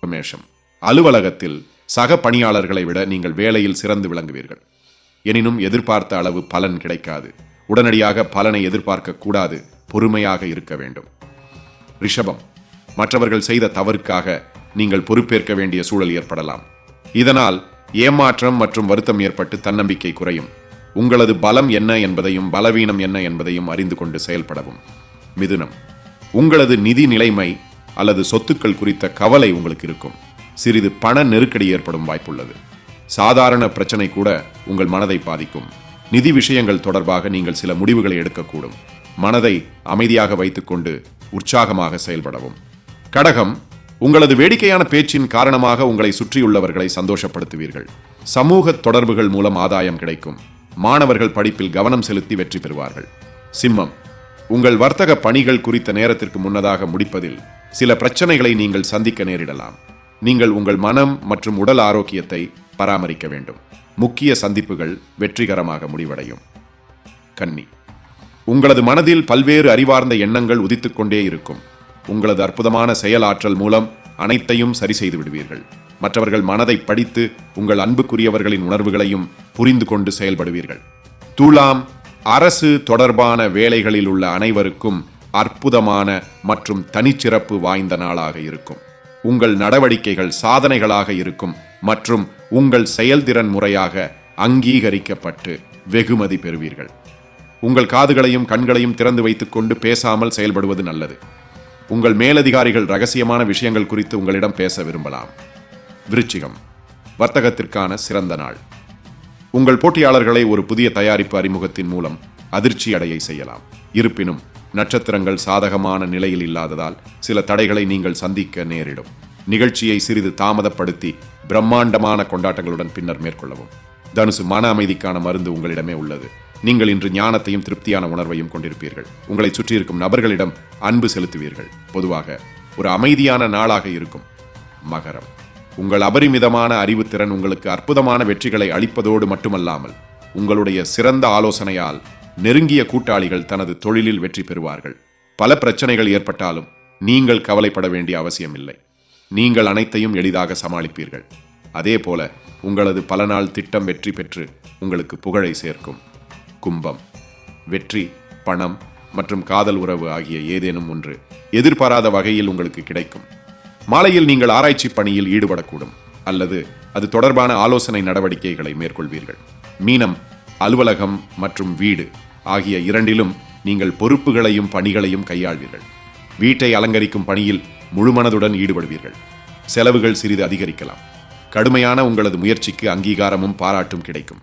மேஷம் அலுவலகத்தில் சக பணியாளர்களை விட நீங்கள் வேலையில் சிறந்து விளங்குவீர்கள். எனினும் எதிர்பார்த்த அளவு பலன் கிடைக்காது. உடனடியாக பலனை எதிர்பார்க்க கூடாது. பொறுமையாக இருக்க வேண்டும். ரிஷபம் மற்றவர்கள் செய்த தவறுக்காக நீங்கள் பொறுப்பேற்க வேண்டிய சூழல் ஏற்படலாம். இதனால் ஏமாற்றம் மற்றும் வருத்தம் ஏற்பட்டு தன்னம்பிக்கை குறையும். உங்களது பலம் என்ன என்பதையும் பலவீனம் என்ன என்பதையும் அறிந்து கொண்டு செயல்படவும். மிதுனம் உங்களது நிதி நிலைமை அல்லது சொத்துக்கள் குறித்த கவலை உங்களுக்கு இருக்கும். சிறிது பண நெருக்கடி ஏற்படும் வாய்ப்புள்ளது. சாதாரண பிரச்சனை கூட உங்கள் மனதை பாதிக்கும். நிதி விஷயங்கள் தொடர்பாக நீங்கள் சில முடிவுகளை எடுக்கக்கூடும். மனதை அமைதியாக வைத்துக்கொண்டு உற்சாகமாக செயல்படவும். கடகம் உங்களது வேடிக்கையான பேச்சின் காரணமாக உங்களை சுற்றியுள்ளவர்களை சந்தோஷப்படுத்துவீர்கள். சமூக தொடர்புகள் மூலம் ஆதாயம் கிடைக்கும். மாணவர்கள் படிப்பில் கவனம் செலுத்தி வெற்றி பெறுவார்கள். சிம்மம் உங்கள் வர்த்தக பணிகள் குறித்த நேரத்திற்கு முன்னதாக முடிப்பதில் சில பிரச்சனைகளை நீங்கள் சந்திக்க நேரிடலாம். நீங்கள் உங்கள் மனம் மற்றும் உடல் ஆரோக்கியத்தை பராமரிக்க வேண்டும். முக்கிய சந்திப்புகள் வெற்றிகரமாக முடிவடையும். கன்னி. உங்களது மனதில் பல்வேறு அறிவார்ந்த எண்ணங்கள் உதித்துக் கொண்டே இருக்கும். உங்களது அற்புதமான செயலாற்றல் மூலம் அனைத்தையும் சரி செய்து விடுவீர்கள். மற்றவர்கள் மனதை படித்து உங்கள் அன்புக்குரியவர்களின் உணர்வுகளையும் புரிந்து கொண்டு செயல்படுவீர்கள். துலாம் அரசு தொடர்பான வேலைகளில் உள்ள அனைவருக்கும் அற்புதமான மற்றும் தனிச்சிறப்பு வாய்ந்த நாளாக இருக்கும். உங்கள் நடவடிக்கைகள் சாதனைகளாக இருக்கும் மற்றும் உங்கள் செயல்திறன் முறையாக அங்கீகரிக்கப்பட்டு வெகுமதி பெறுவீர்கள். உங்கள் காதுகளையும் கண்களையும் திறந்து வைத்துக்கொண்டு பேசாமல் செயல்படுவது நல்லது. உங்கள் மேலதிகாரிகள் ரகசியமான விஷயங்கள் குறித்து உங்களிடம் பேச விரும்பலாம். விருச்சிகம் வர்த்தகத்திற்கான சிறந்த நாள். உங்கள் போட்டியாளர்களை ஒரு புதிய தயாரிப்பு அறிமுகத்தின் மூலம் அதிர்ச்சி அடைய செய்யலாம். இருப்பினும் நட்சத்திரங்கள் சாதகமான நிலையில் இல்லாததால் சில தடைகளை நீங்கள் சந்திக்க நேரிடும். நிகழ்ச்சியை சிறிது தாமதப்படுத்தி பிரம்மாண்டமான கொண்டாட்டங்களுடன் பின்னர் மேற்கொள்ளவும். தனுசு மன அமைதிக்கான மருந்து உங்களிடமே உள்ளது. நீங்கள் இன்று ஞானத்தையும் திருப்தியான உணர்வையும் கொண்டிருப்பீர்கள். உங்களை சுற்றியிருக்கும் நபர்களிடம் அன்பு செலுத்துவீர்கள். பொதுவாக ஒரு அமைதியான நாளாக இருக்கும் மகரம். உங்கள் அபரிமிதமான அறிவுத்திறன் உங்களுக்கு அற்புதமான வெற்றிகளை அளிப்பதோடு மட்டுமல்லாமல் உங்களுடைய சிறந்த ஆலோசனையால் நெருங்கிய கூட்டாளிகள் தனது தொழிலில் வெற்றி பெறுவார்கள். பல பிரச்சனைகள் ஏற்பட்டாலும் நீங்கள் கவலைப்பட வேண்டிய அவசியமில்லை. நீங்கள் அனைத்தையும் எளிதாக சமாளிப்பீர்கள். அதே போல உங்களது பல நாள் திட்டம் வெற்றி பெற்று உங்களுக்கு புகழை சேர்க்கும். கும்பம் வெற்றி பணம் மற்றும் காதல் உறவு ஆகிய ஏதேனும் ஒன்று எதிர்பாராத வகையில் உங்களுக்கு கிடைக்கும். மாலையில் நீங்கள் ஆராய்ச்சி பணியில் ஈடுபடக்கூடும் அல்லது அது தொடர்பான ஆலோசனை நடவடிக்கைகளை மேற்கொள்வீர்கள். மீனம் அலுவலகம் மற்றும் வீடு ஆகிய இரண்டிலும் நீங்கள் பொறுப்புகளையும் பணிகளையும் கையாள்வீர்கள். வீட்டை அலங்கரிக்கும் பணியில் முழுமனதுடன் ஈடுபடுவீர்கள். செலவுகள் சிறிது அதிகரிக்கலாம். கடுமையான உங்களது முயற்சிக்கு அங்கீகாரமும் பாராட்டும் கிடைக்கும்.